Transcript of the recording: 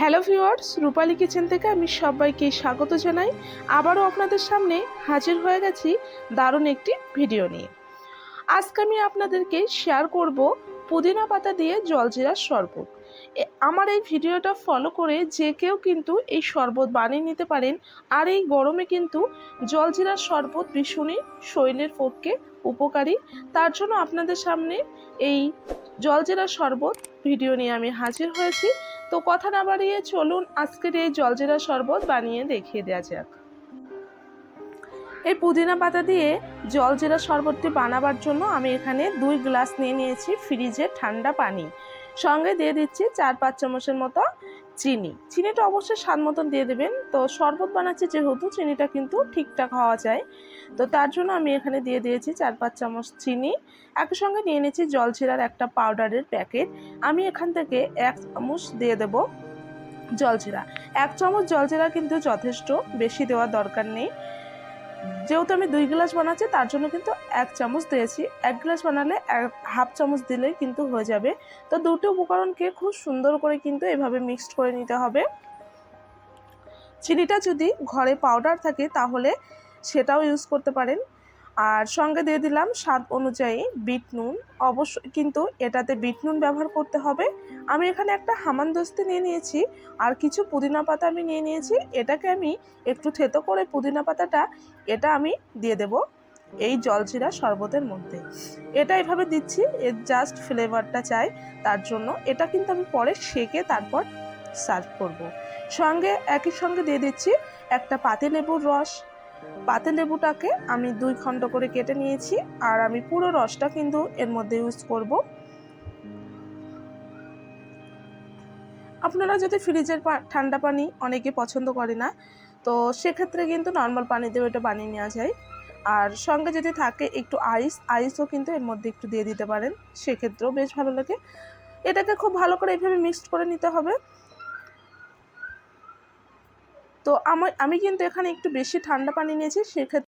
Hello viewers, রূপালী kitchen থেকে আমি সবাইকে স্বাগত জানাই। আবারও আপনাদের সামনে হাজির হয়ে গেছি দারুণ একটি ভিডিও নিয়ে। আজকে আমি আপনাদেরকে শেয়ার করব পুদিনা পাতা দিয়ে জলজিরার শরবত। আমার এই ভিডিওটা ফলো করে যে কেউ কিন্তু এই শরবত বানিয়ে নিতে পারেন, আর এই গরমে কিন্তু জলজিরার শরবত ভীষণই শরীরের পক্ষে উপকারী। তার জন্য আপনাদের সামনে এই জলজিরার শরবত ভিডিও নিয়ে আমি হাজির হয়েছি। তো কথা না বাড়িয়ে চলুন আজকের এই জলজেরা শরবত বানিয়ে দেখিয়ে দেওয়া যাক। এই পুদিনা পাতা দিয়ে জলজেরা শরবতটি বানাবার জন্য আমি এখানে দুই গ্লাস নিয়ে নিয়েছি ফ্রিজে ঠান্ডা পানি। সঙ্গে দিয়ে দিচ্ছি চার পাঁচ চামচের মতো চিনি। চিনিটা অবশ্যই স্বাদ মতন দিয়ে দেবেন। তো শরবত বানাচ্ছে যেহেতু, চিনিটা কিন্তু ঠিকঠাক হওয়া যায়। তো তার জন্য আমি এখানে দিয়ে দিয়েছি চার পাঁচ চামচ চিনি। একই সঙ্গে নিয়ে নিয়েছি জলজিরার একটা পাউডারের প্যাকেট। আমি এখান থেকে এক চামচ দিয়ে দেব জলজিরা এক চামচ জলজিরা কিন্তু যথেষ্ট, বেশি দেওয়ার দরকার নেই। যেহেতু আমি দুই গ্লাস বানাচ্ছি, তার জন্য কিন্তু এক চামচ দিয়েছি। এক গ্লাস বানালে এক হাফ চামচ দিলেই কিন্তু হয়ে যাবে। তো দুটো উপকরণকে খুব সুন্দর করে কিন্তু এভাবে মিক্সড করে নিতে হবে। চিনিটা যদি ঘরে পাউডার থাকে, তাহলে সেটাও ইউজ করতে পারেন। আর সঙ্গে দিয়ে দিলাম স্বাদ অনুযায়ী বিট নুন। অবশ্যই কিন্তু এটাতে বিট নুন ব্যবহার করতে হবে। আমি এখানে একটা হামান হামানদস্তি নিয়ে নিয়েছি আর কিছু পুদিনা পাতা আমি নিয়ে নিয়েছি। এটাকে আমি একটু থেতো করে পুদিনা পাতাটা এটা আমি দিয়ে দেব এই জলজিরা শরবতের মধ্যে। এটা এভাবে দিচ্ছি, এর জাস্ট ফ্লেভারটা চাই, তার জন্য। এটা কিন্তু আমি পরে সেকে তারপর সার্ভ করব। সঙ্গে, একই সঙ্গে দিয়ে দিচ্ছি একটা পাতিলেবুর রস। পাতিলেবুটাকে আমি দুই খণ্ড করে কেটে নিয়েছি, আর আমি পুরো রসটা কিন্তু এর মধ্যে ইউজ করব। আপনারা যদি ফ্রিজের ঠান্ডা পানি অনেকে পছন্দ করে না, তো সেক্ষেত্রে কিন্তু নর্মাল পানি দিয়ে ওটা বানিয়ে নেওয়া যায়। আর সঙ্গে যদি থাকে একটু আইস আইসও কিন্তু এর মধ্যে একটু দিয়ে দিতে পারেন, সেক্ষেত্রেও বেশ ভালো লাগে। এটাকে খুব ভালো করে এইভাবে মিক্সড করে নিতে হবে। তো আমার আমি কিন্তু এখানে একটু বেশি ঠান্ডা পানি নিয়েছি সেক্ষেত্রে